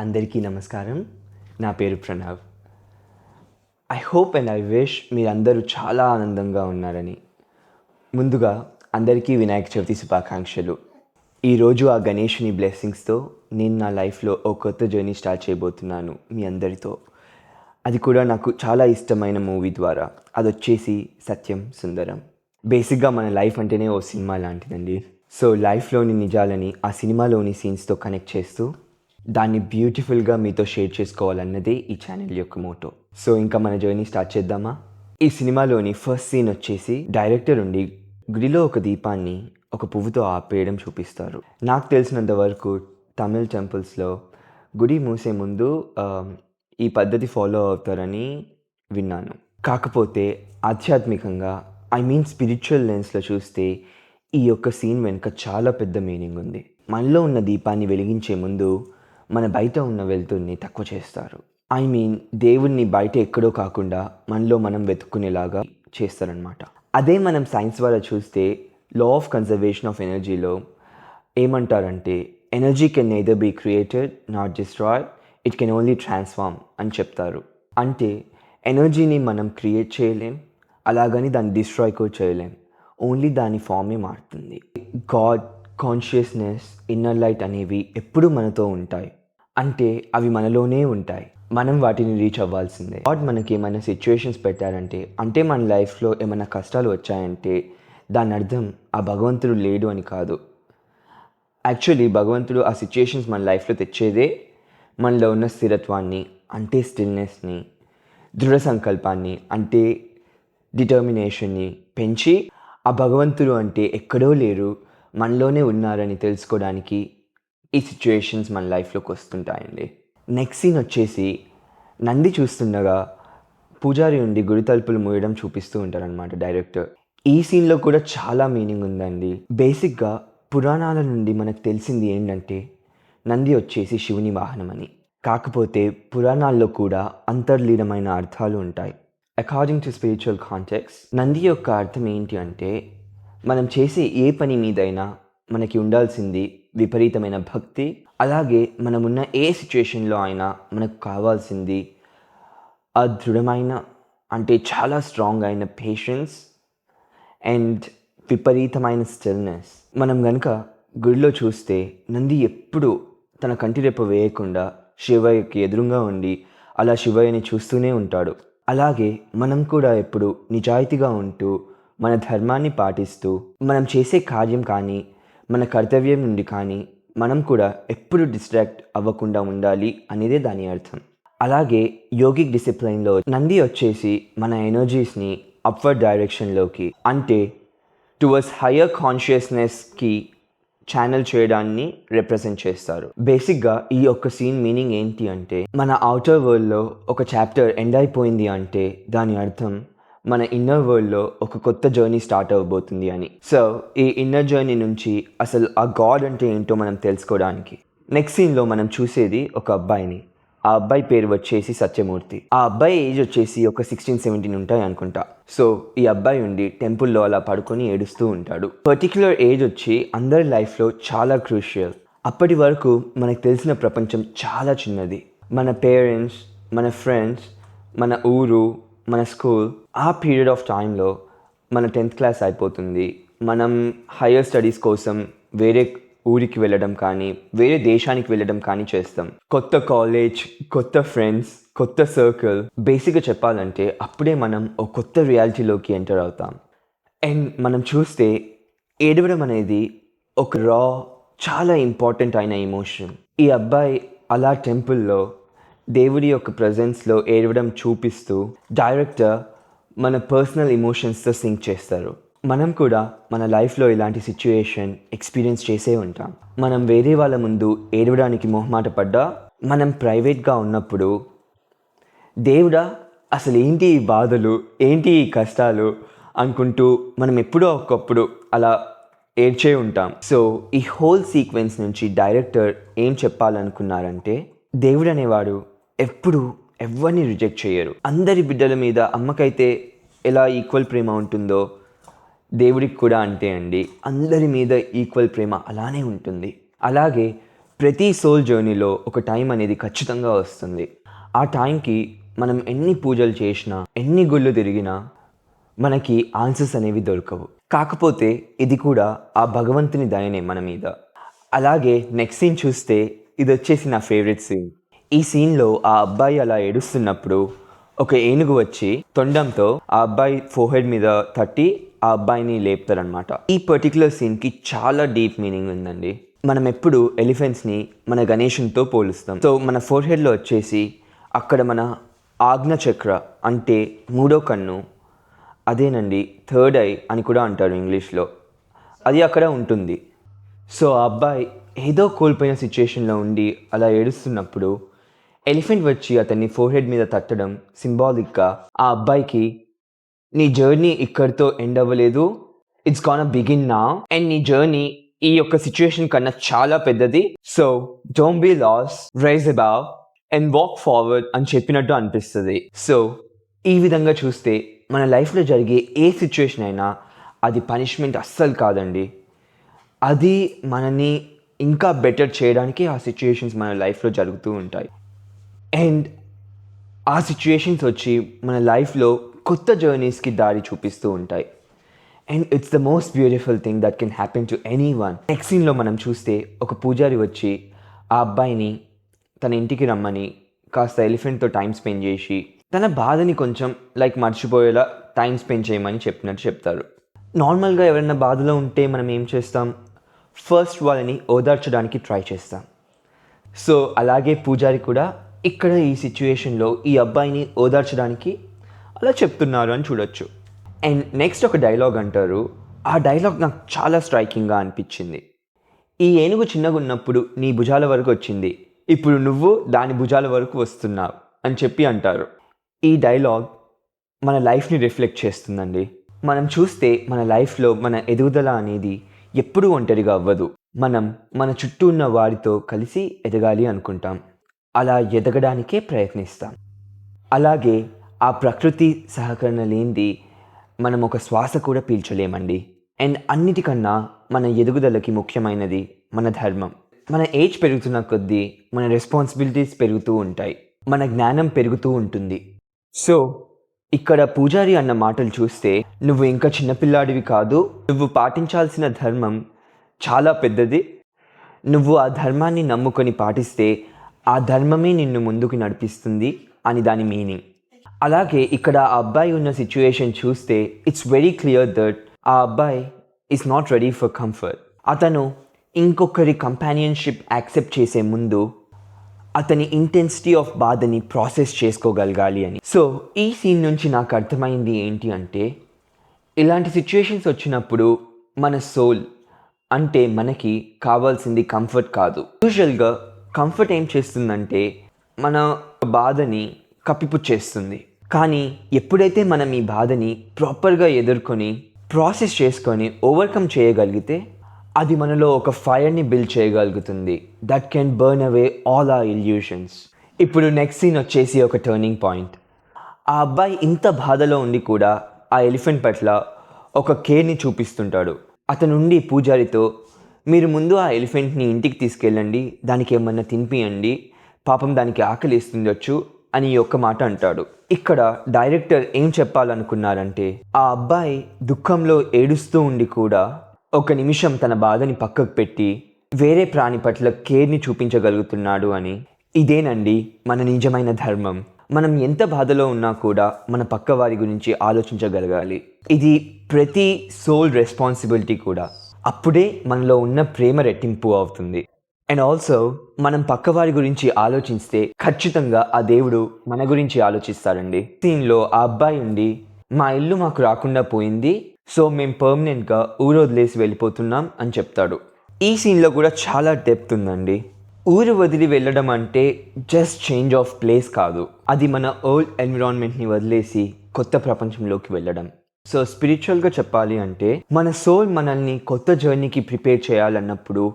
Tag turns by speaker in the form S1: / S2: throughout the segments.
S1: అందరికీ నమస్కారం. నా పేరు Pranav. I hope and I wish మీరందరూ చాలా ఆనందంగా ఉన్నారని. ముందుగా అందరికీ వినాయక చవితి శుభాకాంక్షలు. ఈరోజు ఆ గణేషుని బ్లెస్సింగ్స్తో నేను నా లైఫ్లో ఓ కొత్త జర్నీ స్టార్ట్ చేయబోతున్నాను మీ అందరితో. అది కూడా నాకు చాలా ఇష్టమైన మూవీ ద్వారా. అది వచ్చేసి సత్యం సుందరం. బేసిక్గా మన లైఫ్ అంటేనే ఓ సినిమా లాంటిదండి. సో లైఫ్లోని నిజాలని ఆ సినిమాలోని సీన్స్తో కనెక్ట్ చేస్తూ దాన్ని బ్యూటిఫుల్గా మీతో షేర్ చేసుకోవాలన్నదే ఈ ఛానల్ యొక్క మోటో. సో ఇంకా మన జర్నీ స్టార్ట్ చేద్దామా? ఈ సినిమాలోని ఫస్ట్ సీన్ వచ్చేసి డైరెక్టర్ ఉండి గుడిలో ఒక దీపాన్ని ఒక పువ్వుతో ఆపేయడం చూపిస్తారు. నాకు తెలిసినంత వరకు తమిళ్ టెంపుల్స్లో గుడి మూసే ముందు ఈ పద్ధతి ఫాలో అవుతారని విన్నాను. కాకపోతే ఆధ్యాత్మికంగా ఐ మీన్ స్పిరిచువల్ లెన్స్లో చూస్తే ఈ యొక్క సీన్ వెనుక చాలా పెద్ద మీనింగ్ ఉంది. మనలో ఉన్న దీపాన్ని వెలిగించే ముందు మన బయట ఉన్న వెలుతుర్ని తక్కువ చేస్తారు. ఐ మీన్ దేవుణ్ణి బయట ఎక్కడో కాకుండా మనలో మనం వెతుక్కునేలాగా చేస్తారనమాట అదే మనం సైన్స్ ద్వారా చూస్తే లా ఆఫ్ కన్జర్వేషన్ ఆఫ్ ఎనర్జీలో ఏమంటారంటే energy can neither be created not destroy it can only transform అని చెప్తారు. అంటే ఎనర్జీని మనం క్రియేట్ చేయలేం అలాగని దాన్ని డిస్ట్రాయ్ కూడా చేయలేం. ఓన్లీ దాని ఫామే మారుతుంది. గాడ్ కాన్షియస్నెస్ ఇన్నర్ లైట్ అనేవి ఎప్పుడూ మనతో ఉంటాయి. అంటే అవి మనలోనే ఉంటాయి. మనం వాటిని రీచ్ అవ్వాల్సిందే. గాడ్ మనకి ఏమైనా సిచ్యువేషన్స్ పెట్టారంటే అంటే మన లైఫ్లో ఏమైనా కష్టాలు వచ్చాయంటే దాని అర్థం ఆ భగవంతుడు లేడు అని కాదు. యాక్చువల్లీ భగవంతుడు ఆ సిచ్యుయేషన్స్ మన లైఫ్లో తెచ్చేదే మనలో ఉన్న స్థిరత్వాన్ని అంటే స్టిల్నెస్ని దృఢ సంకల్పాన్ని అంటే డిటర్మినేషన్ని పెంచి ఆ భగవంతుడు అంటే ఎక్కడో లేరు మనలోనే ఉన్నారని తెలుసుకోవడానికి ఈ సిచ్యుయేషన్స్ మన లైఫ్లోకి వస్తుంటాయండి. నెక్స్ట్ సీన్ వచ్చేసి నంది చూస్తుండగా పూజారి ఉండి గుడి తలుపులు మూయడం చూపిస్తూ ఉంటారనమాట డైరెక్టర్ ఈ సీన్లో కూడా చాలా మీనింగ్ ఉందండి. బేసిక్గా పురాణాల నుండి మనకు తెలిసింది ఏంటంటే నంది వచ్చేసి శివుని వాహనం అని కాకపోతే పురాణాల్లో కూడా అంతర్లీనమైన అర్థాలు ఉంటాయి. According to spiritual context Nandi యొక్క అర్థం ఏంటి అంటే మనం చేసే ఏ పని మీదైనా మనకి ఉండాల్సింది విపరీతమైన భక్తి. అలాగే మనమున్న ఏ సిచ్యుయేషన్లో అయినా మనకు కావాల్సింది ఆ దృఢమైన అంటే చాలా స్ట్రాంగ్ అయిన పేషెన్స్ అండ్ విపరీతమైన స్టిల్నెస్. మనం గనుక గుడిలో చూస్తే నంది ఎప్పుడు తన కంటి రెప్ప వేయకుండా శివయ్యకి ఎదురుగా ఉండి అలా శివయ్యని చూస్తూనే ఉంటాడు. అలాగే మనం కూడా ఎప్పుడు నిజాయితీగా ఉంటూ మన ధర్మాన్ని పాటిస్తూ మనం చేసే కార్యం కానీ మన కర్తవ్యం నుండి కానీ మనం కూడా ఎప్పుడు డిస్ట్రాక్ట్ అవ్వకుండా ఉండాలి అనేదే దాని అర్థం. అలాగే యోగిక్ డిసిప్లైన్లో నంది వచ్చేసి మన ఎనర్జీస్ని అప్వర్డ్ డైరెక్షన్లోకి అంటే టువర్డ్స్ హయ్యర్ కాన్షియస్నెస్కి ఛానల్ చేయడాన్ని రిప్రజెంట్ చేస్తారు. బేసిక్గా ఈ ఒక్క సీన్ మీనింగ్ ఏంటి అంటే మన అవుటర్ వరల్డ్లో ఒక చాప్టర్ ఎండ్ అయిపోయింది అంటే దాని అర్థం మన ఇన్నర్ వరల్డ్లో ఒక కొత్త జర్నీ స్టార్ట్ అవ్వబోతుంది అని. సో ఈ ఇన్నర్ జర్నీ నుంచి అసలు ఆ గాడ్ అంటే ఏంటో మనం తెలుసుకోవడానికి. నెక్స్ట్ సీన్లో మనం చూసేది ఒక అబ్బాయిని. ఆ అబ్బాయి పేరు వచ్చేసి సత్యమూర్తి. ఆ అబ్బాయి ఏజ్ వచ్చేసి ఒక సిక్స్టీన్ సెవెంటీన్ ఉంటాయి అనుకుంటా. సో ఈ అబ్బాయి ఉండి టెంపుల్లో అలా పడుకొని ఏడుస్తూ ఉంటాడు. పర్టిక్యులర్ ఏజ్ వచ్చి అందరి లైఫ్లో చాలా క్రూషియల్ అప్పటి వరకు మనకు తెలిసిన ప్రపంచం చాలా చిన్నది. మన పేరెంట్స్ మన ఫ్రెండ్స్ మన ఊరు మన స్కూల్ ఆ పీరియడ్ ఆఫ్ టైంలో మన టెన్త్ క్లాస్ అయిపోతుంది. మనం హయ్యర్ స్టడీస్ కోసం వేరే ఊరికి వెళ్ళడం కానీ వేరే దేశానికి వెళ్ళడం కానీ చేస్తాం. కొత్త కాలేజ్ కొత్త ఫ్రెండ్స్ కొత్త సర్కిల్ బేసిక్గా చెప్పాలంటే అప్పుడే మనం ఒక కొత్త రియాలిటీలోకి ఎంటర్ అవుతాం. అండ్ మనం చూస్తే ఏడవడం అనేది ఒక రా చాలా ఇంపార్టెంట్ అయిన ఎమోషన్ ఈ అబ్బాయి అలా టెంపుల్లో దేవుడి యొక్క ప్రజెన్స్లో ఏడవడం చూపిస్తూ డైరెక్టర్ మన పర్సనల్ ఎమోషన్స్తో సింక్ చేస్తారు. మనం కూడా మన లైఫ్లో ఇలాంటి సిచ్యుయేషన్ ఎక్స్పీరియన్స్ చేసే ఉంటాం. మనం వేరే వాళ్ళ ముందు ఏడవడానికి మొహమాట పడ్డా మనం ప్రైవేట్గా ఉన్నప్పుడు దేవుడా అసలు ఏంటి ఈ బాధలు? ఏంటి ఈ కష్టాలు? అనుకుంటూ మనం ఎప్పుడో ఒకప్పుడు అలా ఏడ్చే ఉంటాం. సో ఈ హోల్ సీక్వెన్స్ నుంచి డైరెక్టర్ ఏం చెప్పాలనుకున్నారంటే దేవుడు అనేవాడు ఎప్పుడు ఎవరిని రిజెక్ట్ చేయరు అందరి బిడ్డల మీద అమ్మకైతే ఎలా ఈక్వల్ ప్రేమ ఉంటుందో దేవుడికి కూడా అంతే అండి. అందరి మీద ఈక్వల్ ప్రేమ అలానే ఉంటుంది. అలాగే ప్రతి సోల్ జర్నీలో ఒక టైం అనేది ఖచ్చితంగా వస్తుంది. ఆ టైంకి మనం ఎన్ని పూజలు చేసినా ఎన్ని గుళ్ళు తిరిగినా మనకి ఆన్సర్స్ అనేవి దొరకవు. కాకపోతే ఇది కూడా ఆ భగవంతుని దయనే మన మీద. అలాగే నెక్స్ట్ సీన్ చూస్తే ఇది వచ్చేసి నా ఫేవరెట్ సీన్ ఈ సీన్లో ఆ అబ్బాయి అలా ఏడుస్తున్నప్పుడు ఒక ఏనుగు వచ్చి తొండంతో ఆ అబ్బాయి ఫోహెడ్ మీద తట్టి ఆ అబ్బాయిని లేపుతారనమాట ఈ పర్టికులర్ సీన్కి చాలా డీప్ మీనింగ్ ఉందండి. మనం ఎప్పుడు ఎలిఫెంట్స్ని మన గణేషునితో పోలుస్తాం. సో మన ఫోర్హెడ్లో వచ్చేసి అక్కడ మన ఆజ్ఞ చక్ర అంటే మూడో కన్ను అదేనండి థర్డ్ ఐ అని కూడా అంటారు ఇంగ్లీష్లో అది అక్కడ ఉంటుంది. సో ఆ అబ్బాయి ఏదో కోల్పోయిన సిచ్యుయేషన్లో ఉండి అలా ఏడుస్తున్నప్పుడు ఎలిఫెంట్ వచ్చి అతన్ని ఫోర్హెడ్ మీద తట్టడం సింబాలిక్గా ఆ అబ్బాయికి నీ జర్నీ ఇక్కడితో ఎండ్ అవ్వలేదు. ఇట్స్ కాన్ బిగిన్ నా అండ్ నీ జర్నీ ఈ యొక్క సిచ్యుయేషన్ కన్నా చాలా పెద్దది. So don't be lost rise above and walk forward అని చెప్పినట్టు అనిపిస్తుంది. సో ఈ విధంగా చూస్తే మన లైఫ్లో జరిగే ఏ సిచ్యుయేషన్ అయినా అది పనిష్మెంట్ అస్సలు కాదండి. అది మనని ఇంకా బెటర్ చేయడానికి ఆ సిచ్యుయేషన్స్ మన లైఫ్లో జరుగుతూ ఉంటాయి. అండ్ ఆ సిచ్యుయేషన్స్ వచ్చి మన లైఫ్లో కొత్త జర్నీస్కి దారి చూపిస్తూ ఉంటాయి. And it's the most beautiful thing that can happen to anyone next సీన్లో మనం చూస్తే ఒక పూజారి వచ్చి ఆ అబ్బాయిని తన ఇంటికి రమ్మని కాస్త ఎలిఫెంట్తో టైం స్పెండ్ చేసి తన బాధని కొంచెం లైక్ మర్చిపోయేలా టైం స్పెండ్ చేయమని చెప్పినట్టు చెప్తారు. నార్మల్గా ఎవరైనా బాధలో ఉంటే మనం ఏం చేస్తాం? ఫస్ట్ వాళ్ళని ఓదార్చడానికి ట్రై చేస్తాం. సో అలాగే పూజారి కూడా ఇక్కడ ఈ సిచ్యుయేషన్లో ఈ అబ్బాయిని ఓదార్చడానికి అలా చెప్తున్నారు అని చూడొచ్చు. అండ్ నెక్స్ట్ ఒక డైలాగ్ అంటారు ఆ డైలాగ్ నాకు చాలా స్ట్రైకింగ్గా అనిపించింది. ఈ ఏనుగు చిన్నగా ఉన్నప్పుడు నీ భుజాల వరకు వచ్చింది. ఇప్పుడు నువ్వు దాని భుజాల వరకు వస్తున్నావు అని చెప్పి అంటారు. ఈ డైలాగ్ మన లైఫ్ని రిఫ్లెక్ట్ చేస్తుందండి. మనం చూస్తే మన లైఫ్లో మన ఎదుగుదల అనేది ఎప్పుడూ ఒంటరిగా అవ్వదు. మనం మన చుట్టూ ఉన్న వారితో కలిసి ఎదగాలి అనుకుంటాం. అలా ఎదగడానికే ప్రయత్నిస్తాం. అలాగే ఆ ప్రకృతి సహకరణ లేనిది మనం ఒక శ్వాస కూడా పీల్చలేమండి. అండ్ అన్నిటికన్నా మన ఎదుగుదలకి ముఖ్యమైనది మన ధర్మం. మన ఏజ్ పెరుగుతున్న కొద్దీ మన రెస్పాన్సిబిలిటీస్ పెరుగుతూ ఉంటాయి. మన జ్ఞానం పెరుగుతూ ఉంటుంది. సో ఇక్కడ పూజారి అన్న మాటలు చూస్తే నువ్వు ఇంకా చిన్నపిల్లాడివి కాదు నువ్వు పాటించాల్సిన ధర్మం చాలా పెద్దది. నువ్వు ఆ ధర్మాన్ని నమ్ముకొని పాటిస్తే ఆ ధర్మమే నిన్ను ముందుకు నడిపిస్తుంది అని దాని మీనింగ్ అలాగే ఇక్కడ ఆ అబ్బాయి ఉన్న సిచ్యుయేషన్ చూస్తే ఇట్స్ వెరీ క్లియర్ దట్ ఆ అబ్బాయి is not ready for comfort అతను ఇంకొకరి కంపానియన్షిప్ యాక్సెప్ట్ చేసే ముందు అతని ఇంటెన్సిటీ ఆఫ్ బాధని ప్రాసెస్ చేసుకోగలగాలి అని. సో ఈ సీన్ నుంచి నాకు అర్థమైంది ఏంటి అంటే ఇలాంటి సిచ్యుయేషన్స్ వచ్చినప్పుడు మన సోల్ అంటే మనకి కావాల్సింది కంఫర్ట్ కాదు. యూజువల్గా కంఫర్ట్ ఏం చేస్తుందంటే మన బాధని కప్పిపుచ్చేస్తుంది. కానీ ఎప్పుడైతే మనం ఈ బాధని ప్రాపర్గా ఎదుర్కొని ప్రాసెస్ చేసుకొని ఓవర్కమ్ చేయగలిగితే అది మనలో ఒక ఫైర్ని బిల్డ్ చేయగలుగుతుంది. That can burn away all our illusions ఇప్పుడు నెక్స్ట్ సీన్ వచ్చేసి ఒక టర్నింగ్ పాయింట్ ఆ అబ్బాయి ఇంత బాధలో ఉండి కూడా ఆ ఎలిఫెంట్ పట్ల ఒక కేర్ని చూపిస్తుంటాడు. అతనుండి పూజారితో మీరు ముందు ఆ ఎలిఫెంట్ని ఇంటికి తీసుకెళ్ళండి దానికి ఏమన్నా తినిపియండి పాపం దానికి ఆకలి ఇస్తుండొచ్చు అని ఒక్క మాట అంటాడు. ఇక్కడ డైరెక్టర్ ఏం చెప్పాలనుకున్నారంటే ఆ అబ్బాయి దుఃఖంలో ఏడుస్తూ ఉండి కూడా ఒక నిమిషం తన బాధని పక్కకు పెట్టి వేరే ప్రాణి పట్ల కేర్ని చూపించగలుగుతున్నాడు అని. ఇదేనండి మన నిజమైన ధర్మం. మనం ఎంత బాధలో ఉన్నా కూడా మన పక్క వారి గురించి ఆలోచించగలగాలి. ఇది ప్రతి సోల్ రెస్పాన్సిబిలిటీ కూడా. అప్పుడే మనలో ఉన్న ప్రేమ రెట్టింపు అవుతుంది. అండ్ ఆల్సో మనం పక్కవారి గురించి ఆలోచిస్తే ఖచ్చితంగా ఆ దేవుడు మన గురించి ఆలోచిస్తాడండి. దీనిలో ఆ అబ్బాయి ఉండి మా ఇల్లు మాకు రాకుండా పోయింది సో మేము పర్మనెంట్గా ఊరు వదిలేసి వెళ్ళిపోతున్నాం అని చెప్తాడు. ఈ సీన్లో కూడా చాలా డెప్త్ ఉందండి. ఊరు వదిలి వెళ్ళడం అంటే జస్ట్ చేంజ్ ఆఫ్ ప్లేస్ కాదు. అది మన ఓల్డ్ ఎన్విరాన్మెంట్ని వదిలేసి కొత్త ప్రపంచంలోకి వెళ్ళడం. సో స్పిరిచువల్గా చెప్పాలి అంటే మన సోల్ మనల్ని కొత్త జర్నీకి ప్రిపేర్ చేయాలన్నప్పుడు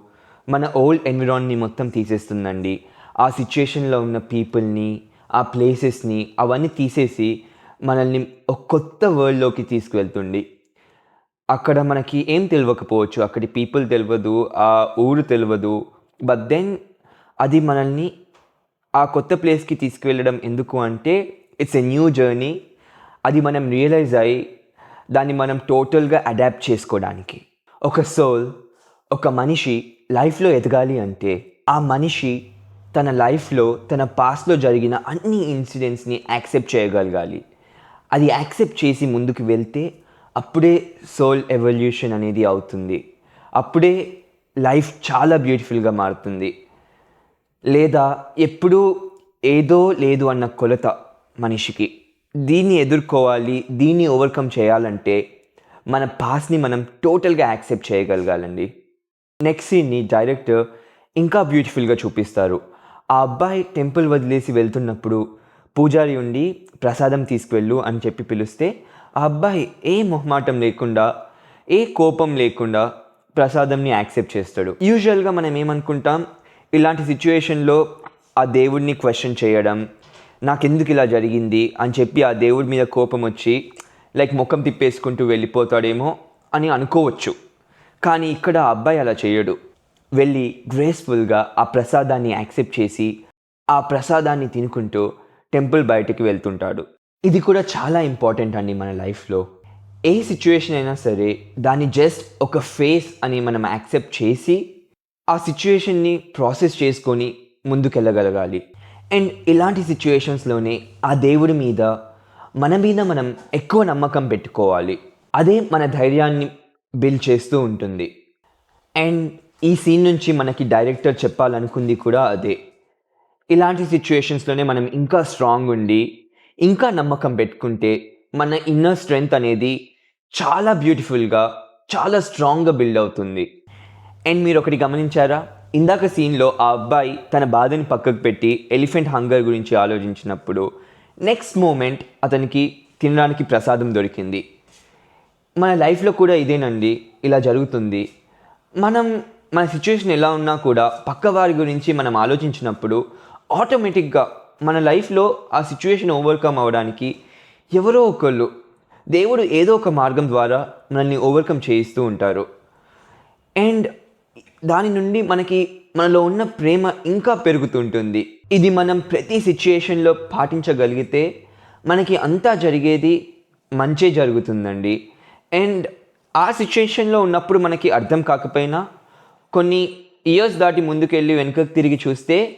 S1: మన ఓల్డ్ ఎన్విరాన్ని మొత్తం తీసేస్తుందండి. ఆ సిచ్యుయేషన్లో ఉన్న పీపుల్ని ఆ ప్లేసెస్ని అవన్నీ తీసేసి మనల్ని ఒక కొత్త వరల్డ్లోకి తీసుకువెళ్తుంది. అక్కడ మనకి ఏం తెలియకపోవచ్చు అక్కడి పీపుల్ తెలియదు ఆ ఊరు తెలియదు బట్ దెన్ అది మనల్ని ఆ కొత్త ప్లేస్కి తీసుకువెళ్ళడం ఎందుకు అంటే ఇట్స్ ఎ న్యూ జర్నీ అది మనం రియలైజ్ అయ్యి దాన్ని మనం టోటల్గా అడాప్ట్ చేసుకోవడానికి. ఒక సోల్ ఒక మనిషి లైఫ్లో ఎదగాలి అంటే ఆ మనిషి తన లైఫ్లో తన పాస్ట్లో జరిగిన అన్ని ఇన్సిడెంట్స్ని యాక్సెప్ట్ చేయగలగాలి. అది యాక్సెప్ట్ చేసి ముందుకు వెళ్తే అప్పుడే సోల్ ఎవల్యూషన్ అనేది అవుతుంది. అప్పుడే లైఫ్ చాలా బ్యూటిఫుల్గా మారుతుంది. లేదా ఎప్పుడూ ఏదో లేదు అన్న కొలత మనిషికి. దీన్ని ఎదుర్కోవాలి దీన్ని ఓవర్కమ్ చేయాలంటే మన పాస్ని మనం టోటల్గా యాక్సెప్ట్ చేయగలగాలండి. నెక్స్ట్ సీన్ని డైరెక్టర్ ఇంకా బ్యూటిఫుల్గా చూపిస్తారు. ఆ అబ్బాయి టెంపుల్ వదిలేసి వెళ్తున్నప్పుడు పూజారి ఉండి ప్రసాదం తీసుకువెళ్ళు అని చెప్పి పిలిస్తే ఆ అబ్బాయి ఏ మొహమాటం లేకుండా ఏ కోపం లేకుండా ప్రసాదంని యాక్సెప్ట్ చేస్తాడు. యూజువల్గా మనం ఏమనుకుంటాం ఇలాంటి సిచ్యువేషన్లో ఆ దేవుడిని క్వశ్చన్ చేయడం నాకెందుకు ఇలా జరిగింది అని చెప్పి ఆ దేవుడి మీద కోపం వచ్చి లైక్ ముఖం తిప్పేసుకుంటూ వెళ్ళిపోతాడేమో అని అనుకోవచ్చు. కానీ ఇక్కడ ఆ అబ్బాయి అలా చేయడు. వెళ్ళి గ్రేస్ఫుల్గా ఆ ప్రసాదాన్ని యాక్సెప్ట్ చేసి ఆ ప్రసాదాన్ని తినుకుంటూ టెంపుల్ బయటికి వెళ్తుంటాడు. ఇది కూడా చాలా ఇంపార్టెంట్ అండి మన లైఫ్లో. ఏ సిచ్యువేషన్ అయినా సరే దాన్ని జస్ట్ ఒక ఫేస్ అని మనం యాక్సెప్ట్ చేసి ఆ సిచ్యువేషన్ని ప్రాసెస్ చేసుకొని ముందుకెళ్ళగలగాలి. అండ్ ఇలాంటి సిచ్యువేషన్స్లోనే ఆ దేవుడి మీద మన మీద మనం ఎక్కువ నమ్మకం పెట్టుకోవాలి. అదే మన ధైర్యాన్ని బిల్డ్ చేస్తూ ఉంటుంది. అండ్ ఈ సీన్ నుంచి మనకి డైరెక్టర్ చెప్పాలనుకుంది కూడా అదే. ఇలాంటి సిచ్యువేషన్స్లోనే మనం ఇంకా స్ట్రాంగ్ ఉండి ఇంకా నమ్మకం పెట్టుకుంటే మన ఇన్నర్ స్ట్రెంగ్త్ అనేది చాలా బ్యూటిఫుల్గా చాలా స్ట్రాంగ్గా బిల్డ్ అవుతుంది. అండ్ మీరు ఒకటి గమనించారా? ఇందాక సీన్లో ఆ అబ్బాయి తన బాధని పక్కకు పెట్టి ఎలిఫెంట్ హంగర్ గురించి ఆలోచించినప్పుడు నెక్స్ట్ మూమెంట్ అతనికి తినడానికి ప్రసాదం దొరికింది. మన లైఫ్లో కూడా ఇదేనండి ఇలా జరుగుతుంది. మనం మన సిచ్యువేషన్ ఎలా ఉన్నా కూడా పక్క వారి గురించి మనం ఆలోచించినప్పుడు ఆటోమేటిక్గా మన లైఫ్లో ఆ సిచ్యువేషన్ ఓవర్కమ్ అవ్వడానికి ఎవరో ఒకళ్ళు దేవుడు ఏదో ఒక మార్గం ద్వారా మనల్ని ఓవర్కమ్ చేయిస్తూ ఉంటారు. అండ్ దాని నుండి మనకి మనలో ఉన్న ప్రేమ ఇంకా పెరుగుతుంటుంది. ఇది మనం ప్రతి సిచ్యుయేషన్లో పాటించగలిగితే మనకి అంతా జరిగేది మంచే జరుగుతుందండి. అండ్ ఆ సిచ్యుయేషన్లో ఉన్నప్పుడు మనకి అర్థం కాకపోయినా కొన్ని ఇయర్స్ దాటి ముందుకెళ్ళి వెనుకకు తిరిగి చూస్తే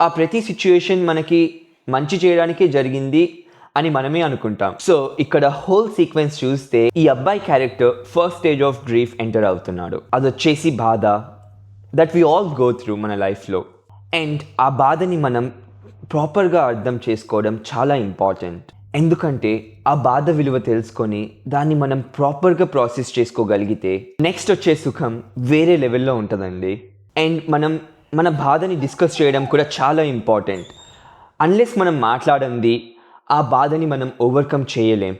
S1: ఆ ప్రతి సిచ్యుయేషన్ మనకి మంచి చేయడానికే జరిగింది అని మనమే అనుకుంటాం. సో ఇక్కడ హోల్ సీక్వెన్స్ చూస్తే ఈ అబ్బాయి character first stage of grief enter అవుతున్నాడు. అది వచ్చేసి బాధ that we all go through మన లైఫ్లో అండ్ ఆ బాధని మనం ప్రాపర్గా అర్థం చేసుకోవడం చాలా ఇంపార్టెంట్ ఎందుకంటే ఆ బాధ విలువ తెలుసుకొని దాన్ని మనం ప్రాపర్గా ప్రాసెస్ చేసుకోగలిగితే నెక్స్ట్ వచ్చే సుఖం వేరే లెవెల్లో ఉంటుందండి. అండ్ మనం మన బాధని డిస్కస్ చేయడం కూడా చాలా ఇంపార్టెంట్ అన్లెస్ మనం మాట్లాడంది ఆ బాధని మనం ఓవర్కమ్ చేయలేం.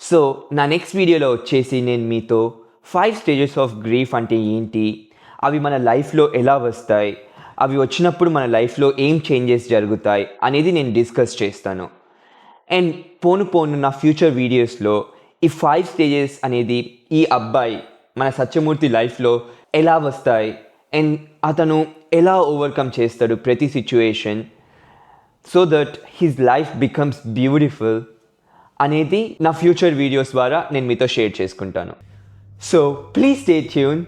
S1: సో నా నెక్స్ట్ వీడియోలో వచ్చేసి నేను మీతో ఫైవ్ స్టేజెస్ ఆఫ్ గ్రీఫ్ అంటే ఏంటి? అవి మన లైఫ్లో ఎలా వస్తాయి? అవి వచ్చినప్పుడు మన లైఫ్లో ఏం చేంజెస్ జరుగుతాయి? అనేది నేను డిస్కస్ చేస్తాను. అండ్ పోను పోను నా ఫ్యూచర్ వీడియోస్లో ఈ ఫైవ్ స్టేజెస్ అనేది ఈ అబ్బాయి మన సత్యమూర్తి లైఫ్లో ఎలా వస్తాయి? అండ్ అతను ఎలా ఓవర్కమ్ చేస్తాడు ప్రతి situation so that his life becomes beautiful అనేది నా ఫ్యూచర్ వీడియోస్ ద్వారా నేను మీతో షేర్ చేసుకుంటాను. So please stay tune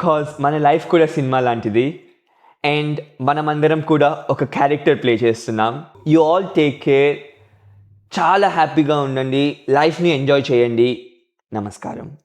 S1: cause మన లైఫ్ కూడా సినిమా లాంటిది. అండ్ మనమందరం కూడా ఒక క్యారెక్టర్ ప్లే చేస్తున్నాం. యు ఆల్ టేక్ కేర్ చాలా హ్యాపీగా ఉండండి. లైఫ్ని ఎంజాయ్ చేయండి. నమస్కారం.